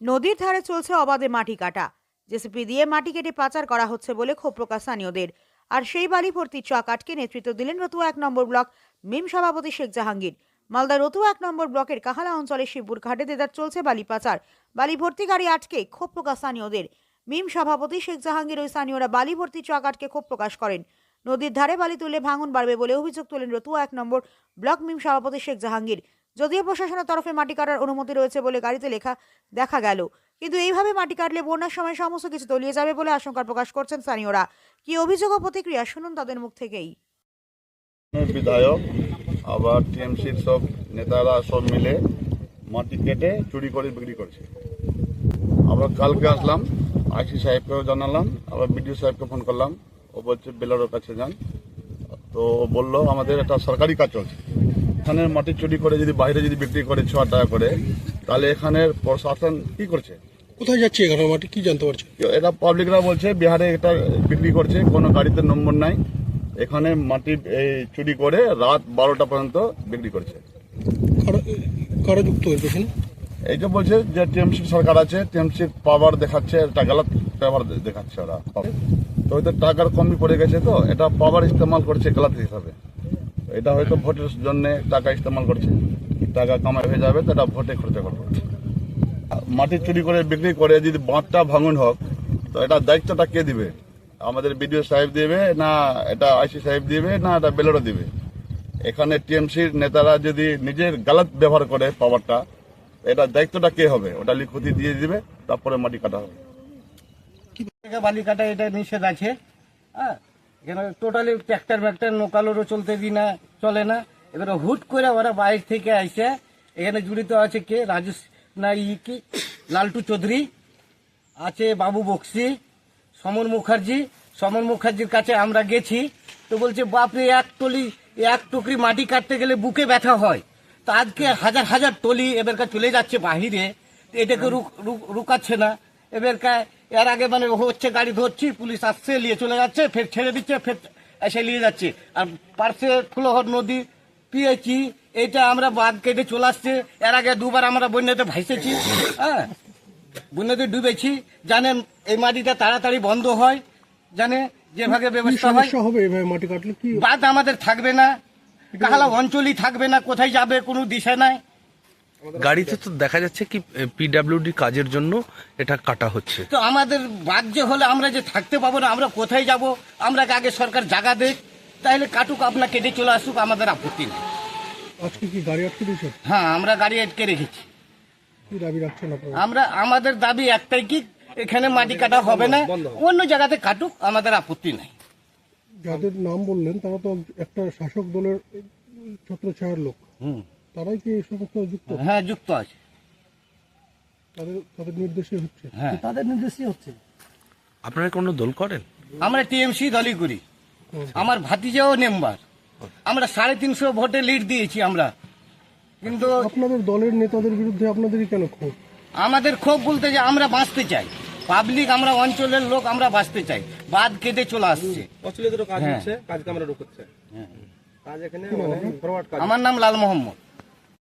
নদীর ধারে চলছে অবাধে মাটি কাটা। জেসিপি দিয়ে মাটি কেটে পাচার করা হচ্ছে বলে ক্ষোভ প্রকাশ স্থানীয়দের। আর সেই বালি ভর্তি চক আটকে নেতৃত্ব দিলেন রতুয়া এক নম্বর ব্লক মিম সভাপতি শেখ জাহাঙ্গীর। মালদা রতুয়া এক নম্বর ব্লকের কাহালা অঞ্চলের শিবপুর ঘাটে দেদার চলছে বালি পাচার। বালি ভর্তি গাড়ি আটকে ক্ষোভ প্রকাশ স্থানীয়দের। মিম সভাপতি শেখ জাহাঙ্গীর ওই স্থানীয়রা বালি ভর্তি চক আটকে ক্ষোভ প্রকাশ করেন। নদীর ধারে বালি তুললে ভাঙন বাড়বে বলে অভিযোগ তোলেন রতুয়া এক নম্বর ব্লক মিম সভাপতি শেখ জাহাঙ্গীর। যদিও প্রশাসনের তরফে মাটি কাটার অনুমতি রয়েছে বলে গাড়িতে লেখা দেখা গেল। কিন্তু এইভাবে মাটি কাটলে বন্যার সময় সমস্ত কিছু তলিয়ে যাবে বলে আশঙ্কা প্রকাশ করছেন স্থানীয়রা। কি অভিযোগ ও প্রতিক্রিয়া শুনুন তাদের মুখ থেকেই। বিধায়ক, আবার টিএমসির সব নেতারা সব মিলে মাটি কেটে চুরি করে বিক্রি করছে। আমরা কালকে আসলাম, আইসি সাহেবকেও জানালাম, আবার বিডিও সাহেবকে ফোন করলাম। ও বলছে বেলারোর কাছে যান। তো বলল, আমাদের একটা সরকারি কাজ চলছে। এখানে মাটি চুরি করে যদি বাইরে যদি বিক্রি করে ছ টাকা করে তাহলে এখানের প্রশাসন কি করছে? কোথায় যাচ্ছে এখানে মাটি? কি জানতে পারছে? এটা পাবলিকরা বলছে বিহারে এটা বিক্রি করছে কোনো গাড়িতে নম্বর নাই। এখানে মাটি এই চুরি করে রাত বারোটা পর্যন্ত বিক্রি করছে। কারা কারা যুক্ত এর এই যে বলছে যে টিএমসি সরকার আছে টিএমসির পাওয়ার দেখাচ্ছে এটা গলত পাওয়ার দেখাচ্ছে ওরা। তো ওদের টাকার কমই পড়ে গেছে তো এটা পাওয়ার ইস্তেমাল করছে গলত হিসাবে। এটা হয়তো ভোটের জন্য টাকা ইস্তেমাল করছে। টাকা কামাই হয়ে যাবে তো এটা ভোটে খরচা করবে মাটি চুরি করে বিক্রি করে যদি বাঁধটা ভাঙন হোক, তো এটা দায়িত্বটা কে দিবে? আমাদের বিডিও সাহেব দিবে না এটা আইসি সাহেব দিবে না এটা বেলোরা দিবে? এখানে টিএমসির নেতারা যদি নিজের গালত ব্যবহার করে পাওয়ারটা, এটা দায়িত্বটা কে হবে? ওটা লিখতি দিয়ে দিবে, তারপরে মাটি কাটা হবে। বালি কাটা এটা নিষেধ আছে? হ্যাঁ। টোটালি ট্র্যাক্টর ব্যাক্টার, নোকালোরও চলতে দিই না, চলে না। এবারে হুট করে ওরা বাইরে থেকে আইসে, এখানে জড়িত আছে কে? রাজেশ না ই কি? লালটু চৌধুরী, আছে বাবু বক্সি সমর মুখার্জি। সমর মুখার্জির কাছে আমরা গেছি, তো বলছে, বাপরে, এক টলি, এক টুকরি মাটি কাটতে গেলে বুকে ব্যথা হয়। তো আজকে হাজার হাজার টলি এবারকার চলে যাচ্ছে বাহিরে। এটাকে রুক- রুক- রুকাচ্ছে না। এবারকার এর আগে মানে হচ্ছে গাড়ি ধরছি পুলিশ আসছে নিয়ে চলে যাচ্ছে ফের ছেড়ে দিচ্ছে ফের এসে নিয়ে যাচ্ছে। আর পার্শ্বে ফুলহর নদী পিয়েছি এটা আমরা বাদ কেটে চলে আসছে। এর আগে দুবার আমরা বন্যাতে ভাইসেছি হ্যাঁ? বন্যাতে ডুবেছি। জানেন এই মাটিটা তাড়াতাড়ি বন্ধ হয়। জানে যেভাবে ব্যবস্থা হয়? হবে মাটি কাটলে? কি বাদ আমাদের থাকবে না। কাহালা অঞ্চলই থাকবে না কোথায় যাবে কোনো দিশা নাই। গাড়িতে তো দেখা যাচ্ছে কি পিডাব্লিউডি কাজের জন্য এটা কাটা হচ্ছে। তো আমাদের বাদ যে হলে আমরা যে থাকতে পাবো না আমরা কোথায় যাব? আমরা আগে সরকার জায়গা দেখ? তাহলে কাটুক আপনার কেটে চলে আসুক আমাদের আপত্তি নেই। আজকে কি গাড়ি আটকে দিয়েছে হ্যাঁ আমরা গাড়ি আটকে রেখেছি। কি দাবি রাখছেন আমরা আমাদের দাবি একটাই কি এখানে মাটি কাটা হবে না। অন্য জায়গাতে কাটুক আমাদের আপত্তি নাই। যাদের নাম বললেন তারা তো একটা শাসক দলের ছত্রছায়ার লোক। হুম। তারাই কি এই সমস্ত যুক্ত? হ্যাঁ যুক্ত আছে। তাদের তাদের নির্দেশে হচ্ছে। হ্যাঁ। তাদের নির্দেশে হচ্ছে। আপনারা কোনো দল করেন? আমরা টিএমসি দলই করি। আমার ভাতিজাও মেম্বার। আমরা সাড়ে তিনশো ভোটে লিড দিয়েছি আমরা। কিন্তু আপনাদের দলের নেতাদের বিরুদ্ধে আপনাদেরই কেন ক্ষোভ? আমাদের ক্ষোভ বলতে যে আমরা বাঁচতে চাই। পাবলিক আমরা অঞ্চলের লোক আমরা বাঁচতে চাই। বাদ কেটে চলে আসছে। অচলিতরও কাজ হ্যাঁ। হচ্ছে কাজ কামরা ঢুকছে কাজ এখানে মানে ফরওয়ার্ড কাজ। আমার নাম লাল মোহাম্মদ।